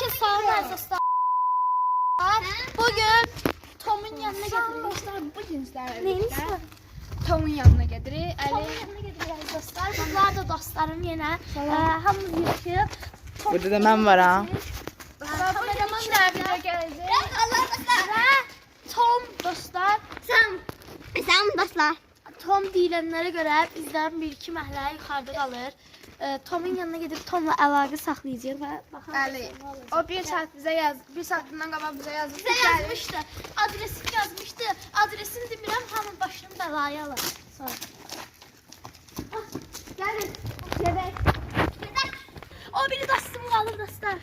Herkes sağ dostlar. Bugün Tom'un yanına getiriyoruz. Dostlar bugün sizlerle birlikte? Tom'un yanına gedirik. Tom'un yanına getiriyoruz dostlar. Bunlar da dostlarım yine. Ee, hamımız yaşayıp. Tom- Burada da ben var ha. Dostlar bugün nerede? video gelecek. Ve Tom dostlar. Sen, sen dostlar. Tom deyilənlərə görə bizdən bir iki məhəllə yuxarıda qalır. Ee, Tom'un yanına gedib Tom'la əlaqə saxlayacağıq və baxaq. Əli. O bir saat bize yaz, bir saatından qabaq bize yazdı. Bizə yazmışdı. Adresini yazmışdı. Adresini demirəm, hamı başını bəlaya alır. Sonra. Ah, Gəlin. Gedək. O biri dostum qalır dostlar.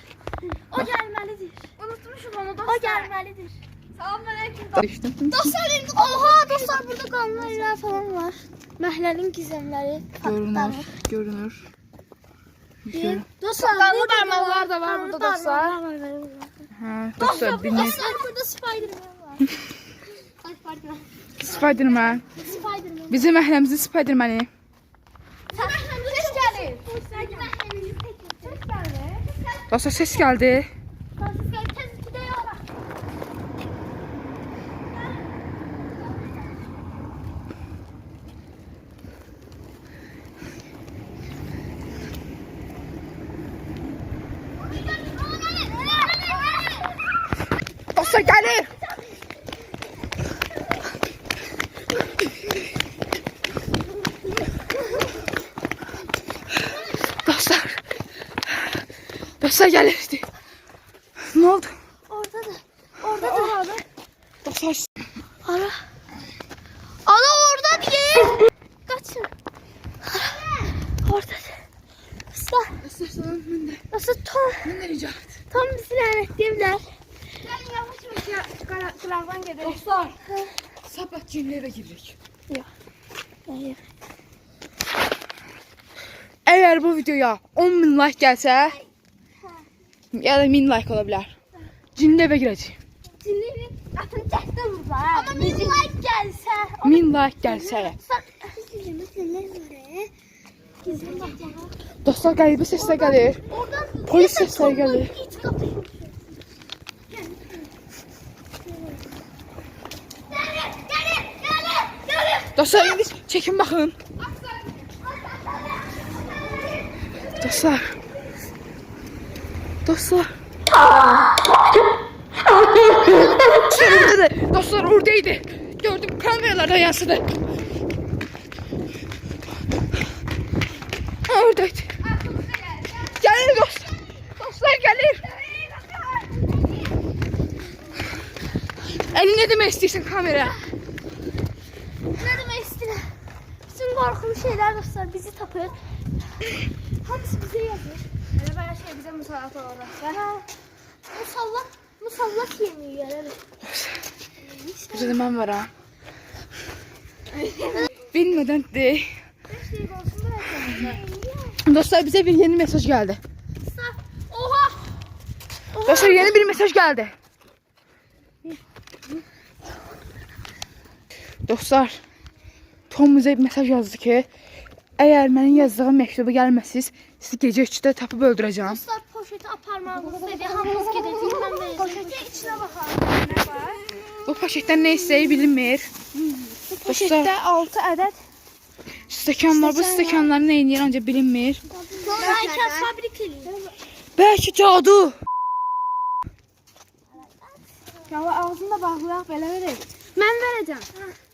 O gəlməlidir. Unutmuşum onu O dostlar. gəlməlidir. Selamünaleyküm. Düştüm. Dostlar, oha dostlar burada qanunlar falan var. Məhəllənin gizemləri, Görünür, görünür. Qanlı burada barmaqlar da var burada dostlar. Ha, dostlar birini Dostlar burada Spiderman var. Ay pardon. Spiderman. Spiderman. Bizim məhəlləmizin Spidermani. Ses gelir. Ses gelir. Dostlar ses gəldi. Ses gelir. Tez gide yola. Dostlar gəlir. Dostlar. Dostlar gəlirdi. Nə oldu? Orada da. Orada da. Orada. Dostlar Ara. Ana orada değil. Kaçın. Orada da. Usta. Dostlar mən də Nasıl Tom? mən də ricat. Tom bizi lanetleyebilir. Gel yavaş yavaş ya. Kırağdan gidelim. Dostlar. Sabah cinlərə giririk. Hayır. Əgər bu videoya 10 min like gəlsə, ya da 1000 like ola bilər. Cinli girəcəyik. Dinleyin. Atın çekti burada. Ama bir like gelse. 1000 like bakma. Dostlar səslər gəlir. Oradan Polis sesleri gelir. Dostlar indi çəkin baxın. Dostlar. Dostlar. Oradadır. Dostlar oradaydı. Gördüm kameralarda yansıdı. Oradaydı. Gelir dostlar. Dostlar gelir. Eli ne demek istiyorsun kamera? Ne demek istiyorlar? Bütün korkulu şeyler dostlar bizi tapır. Hamısı bize yazır. Hele böyle şey bize musallat olur. Ha, musallat, musallat yemiyor yani. Burada da ben var ha. Bilmeden de. Dostlar bize bir yeni mesaj geldi. Dostlar, oha! Dostlar yeni bir mesaj geldi. Dostlar, Tom bize bir mesaj yazdı ki, eğer benim yazdığım mektubu gelmezsiniz, sizi gece 3'te tapıp öldüreceğim. Dostlar poşeti aparmağımız dedi. Hamımız gideceğiz. Ben vereceğim. Poşetin içine bakalım. Ne var? Bu poşetten ne isteği bilinmir. Dostlar, 6 adet. stəkan var. Bu stəkanların neyin yer ancaq bilinmir. Belki fabrik eləyir. Belki cadu. Ya ağzını da bağlayaq belə verək. Mən verəcəm. Mən əli gedib verəcəm.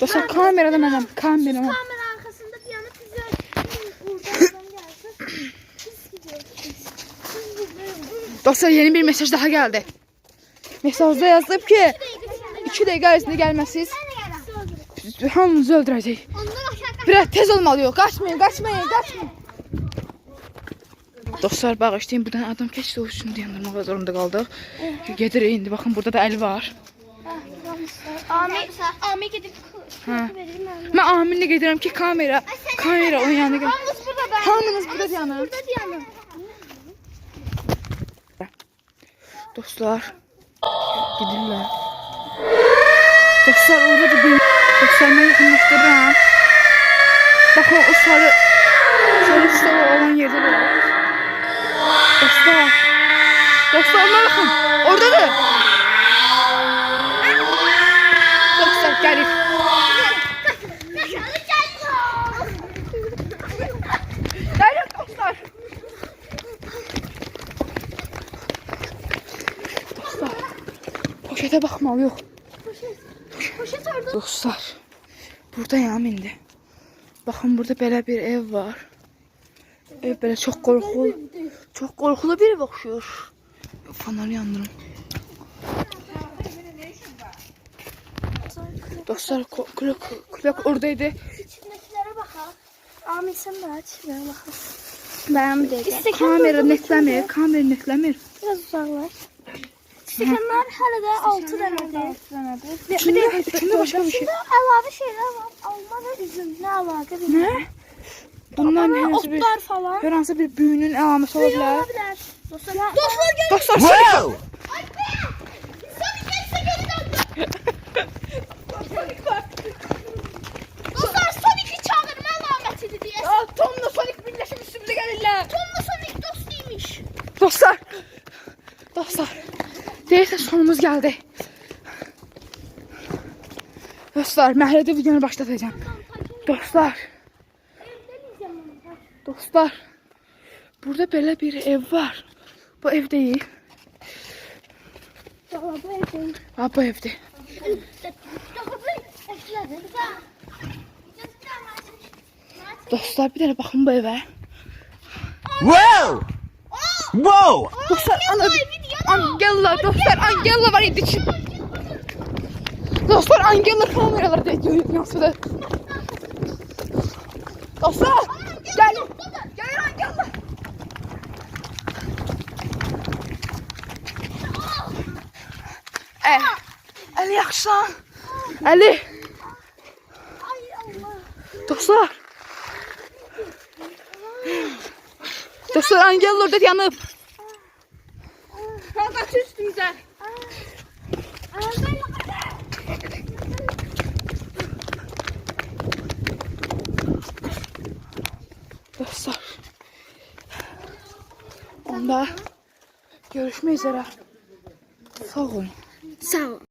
Dostlar, kamerada mənəm, kamera. Kamera arkasında bir yana adam gidiyoruz. Dostlar yeni bir mesaj daha geldi. Mesajda yazdım ki 2 dakika hamımızı öldürəcək. Onlar aşağıda. Biraz tez olmalıyıq. Qaçmayın, qaçmayın, qaçmayın. Dostlar bağışlayın. Buradan adam keçdi o üçün dayandırmağa zorunda qaldıq. Gedirik indi. Baxın burada da əli var. Ami, Ami gidip verelim ben. Mən aminlə gedirəm ki, kamera, kamera onun yanına gəl. Hamımız burada ben. Hamınız burada dayanın. Burada diyanım. Dostlar. Gidirlər. Dostlar orada da bir Dostlar mən yaxınlaşdırıram. Bax o, sarı sarı stol olan yerdə də var. Dostlar. Dostlar ona bakın. Oradadır. Dostlar gelip. Gelin dostlar. Dostlar. Poşete bakmalı yok. Poşet orada. Dostlar. Buradayam indi. Baxın burada belə bir ev var. Ev belə çox qorxulu. Çox qorxulu bir ev oxşuyur. Fanarı yandırım. Dostlar külək, külək oradaydı. İçindekilere bakalım. Ahmet sen de aç. Ben bakalım. Ben bir dakika. Kamera netləmir, kamera netləmir. Biraz uzaklaş. Stekanlar hələ də 6 dənədir. İçində, içində başqa bir şey. Burada əlavə şeylər var. Alma və üzüm. Nə əlaqə bilmirəm. Nə? Bunlar hər hansı bir, Otlar falan. hansı bir büyünün əlaməti ola bilər. Ola bilər. Dostlar, dostlar gel. Dostlar, Dostlar. Dostlar. Deyirsən sonumuz gəldi. Dostlar, məhəllədə videonu başlatacağım. Dostlar, dostlar. Burada belə bir ev var. Bu ev deyil. Valla bu bu evdir. Dostlar, bir dənə baxın bu evə. Wow! Whoa! Dostlar, ana Angela, dostlar, Angela var idi ki. Dostlar, Angela kameralarda yansıdı. Dostlar, gelin. Gelin Angela. El, El yaxşı. Ali. Dostlar. Dostlar, Angela orada yanıb. Kalk üstümüze. Dostlar. Onda görüşmek üzere. Sağ olun. Sağ ol.